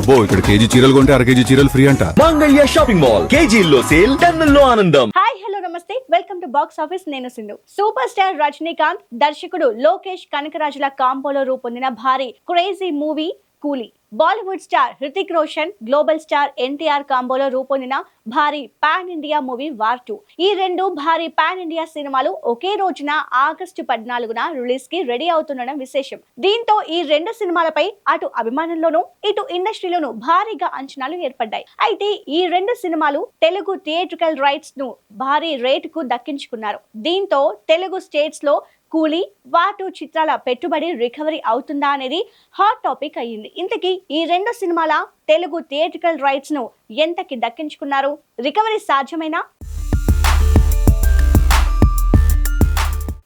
అబ్బో ఇక్కడ కేజీ చీరలు కొంటే అర కేజీ చీరలు ఫ్రీ అంట. Mangalya shopping mall. కేజీల్లో సేల్ టన్నుల్లో ఆనందం. హాయ్ హలో నమస్తే. Welcome to box office. నేను సింధు. సూపర్ స్టార్ రజనీకాంత్ దర్శకుడు లోకేష్ కనకరాజుల కాంపోలో రూపొందిన భారీ crazy movie Coolie. Bollywood star Hrithik Roshan global star NTR కాంబోలో రూపొందిన భారీ pan India movie War two. ఈ రెండు భారీ పాన్ ఇండియా సినిమాలు ఒకే రోజున ఆగస్టు పద్నాలుగున రిలీజ్కి రెడీ అవుతుండడం విశేషం. దీంతో ఈ రెండు సినిమాలపై అటు అభిమానుల్లోనూ ఇటు ఇండస్ట్రీలోనూ భారీగా అంచనాలు ఏర్పడ్డాయి. అయితే ఈ రెండు సినిమాలు తెలుగు థియేట్రికల్ రైట్స్ను భారీ రేటుకు దక్కించుకున్నారు. దీంతో తెలుగు స్టేట్స్లో కూలీ వాటు చిత్రాల పెట్టుబడి రికవరీ అవుతుందా అనేది హాట్ టాపిక్ అయ్యింది. ఇంతకీ ఈ రెండు సినిమాల తెలుగు థియేట్రికల్ రైట్స్ను ఎంతకి దక్కించుకున్నారు? రికవరీ సాధ్యమేనా?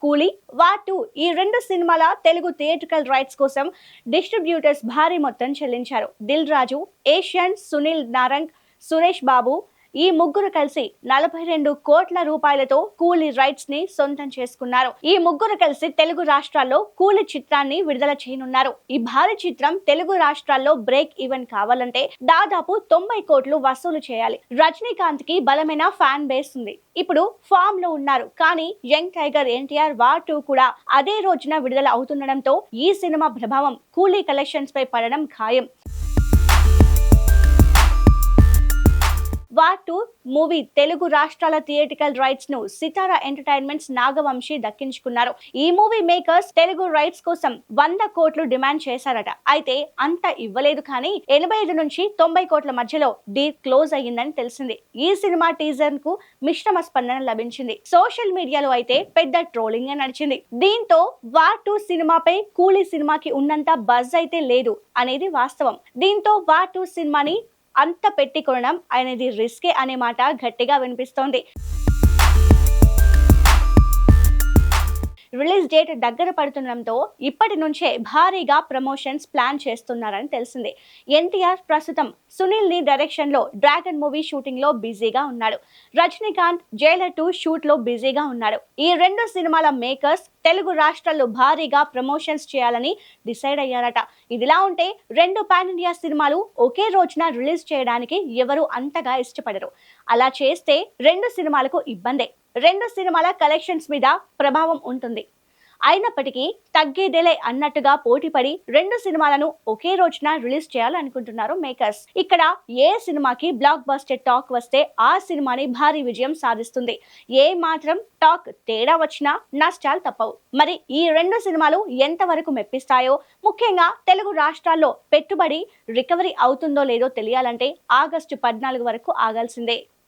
కూలీ వాటు ఈ రెండు సినిమాల తెలుగు థియేట్రికల్ రైట్స్ కోసం డిస్ట్రిబ్యూటర్స్ భారీ మొత్తం చెల్లించారు. దిల్ రాజు ఏషియన్ సునీల్ నారంగ్ సురేష్ బాబు ఈ ముగ్గురు కలిసి నలభై రెండు కోట్ల రూపాయలతో కూలీ రైట్స్ని సొంతం చేసుకున్నారు. ఈ ముగ్గురు కలిసి తెలుగు రాష్ట్రాల్లో కూలీ చిత్రాన్ని విడుదల చేయనున్నారు. ఈ భారీ చిత్రం తెలుగు రాష్ట్రాల్లో బ్రేక్ ఈవెన్ కావాలంటే దాదాపు తొంభై కోట్లు వసూలు చేయాలి. రజనీకాంత్కి బలమైన ఫ్యాన్ బేస్ ఉంది. ఇప్పుడు ఫామ్లో ఉన్నారు. కానీ young tiger NTR War two కూడా అదే రోజున విడుదల అవుతుండడంతో ఈ సినిమా ప్రభావం కూలీ కలెక్షన్స్ పై పడడం ఖాయం. వార్ టూ మూవీ తెలుగు రాష్ట్రాల థియేటికల్ రైట్స్ను సితారా ఎంటర్టైన్మెంట్స్ నాగవంశి దక్కించుకున్నారు. ఈ మూవీ మేకర్స్ తెలుగు రైట్స్ కోసం వంద కోట్లు డిమాండ్ చేశారట. అయితే అంత ఇవ్వలేదు కానీ ఎనభై ఐదు నుంచి తొంభై కోట్ల మధ్యలో డీల్ క్లోజ్ అయ్యిందని తెలిసింది. ఈ సినిమా టీజర్కు మిశ్రమ స్పందన లభించింది. సోషల్ మీడియాలో అయితే పెద్ద ట్రోలింగ్ నడిచింది. దీంతో వార్ టూ సినిమాపై కూలీ సినిమాకి ఉన్నంత బజ్ అయితే లేదు అనేది వాస్తవం. దీంతో వార్ టూ సినిమాని అంత పెట్టి కొనడం అనేది రిస్కే అనే మాట గట్టిగా వినిపిస్తోంది. రిలీజ్ డేట్ దగ్గర పడుతుండడంతో ఇప్పటి నుంచే భారీగా ప్రమోషన్స్ ప్లాన్ చేస్తున్నారని తెలిసింది. ఎన్టీఆర్ ప్రస్తుతం సునీల్ని డైరెక్షన్లో డ్రాగన్ మూవీ షూటింగ్లో బిజీగా ఉన్నాడు. రజనీకాంత్ జైలర్ టూ షూట్లో బిజీగా ఉన్నాడు. ఈ రెండు సినిమాల మేకర్స్ తెలుగు రాష్ట్రాల్లో భారీగా ప్రమోషన్స్ చేయాలని డిసైడ్ అయ్యారట. ఇదిలా ఉంటే రెండు పాన్ ఇండియా సినిమాలు ఒకే రోజున రిలీజ్ చేయడానికి ఎవరు అంతగా ఇష్టపడరు. అలా చేస్తే రెండు సినిమాలకు ఇబ్బందే. రెండు సినిమాల కలెక్షన్స్ మీద ప్రభావం ఉంటుంది. అయినప్పటికీ తగ్గేదేలే అన్నట్టుగా పోటీపడి రెండు సినిమాలను ఒకే రోజున రిలీజ్ చేయాలనుకుంటున్నారు మేకర్స్ ఇక్కడ ఏ సినిమాకి బ్లాక్ బస్టర్ టాక్ వస్తే ఆ సినిమాని భారీ విజయం సాధిస్తుంది. ఏ మాత్రం టాక్ తేడా వచ్చినా నష్టాలు తప్పవు. మరి ఈ రెండు సినిమాలు ఎంతవరకు మెప్పిస్తాయో ముఖ్యంగా తెలుగు రాష్ట్రాల్లో పెట్టుబడి రికవరీ అవుతుందో లేదో తెలియాలంటే ఆగస్టు పద్నాలుగు వరకు ఆగాల్సిందే.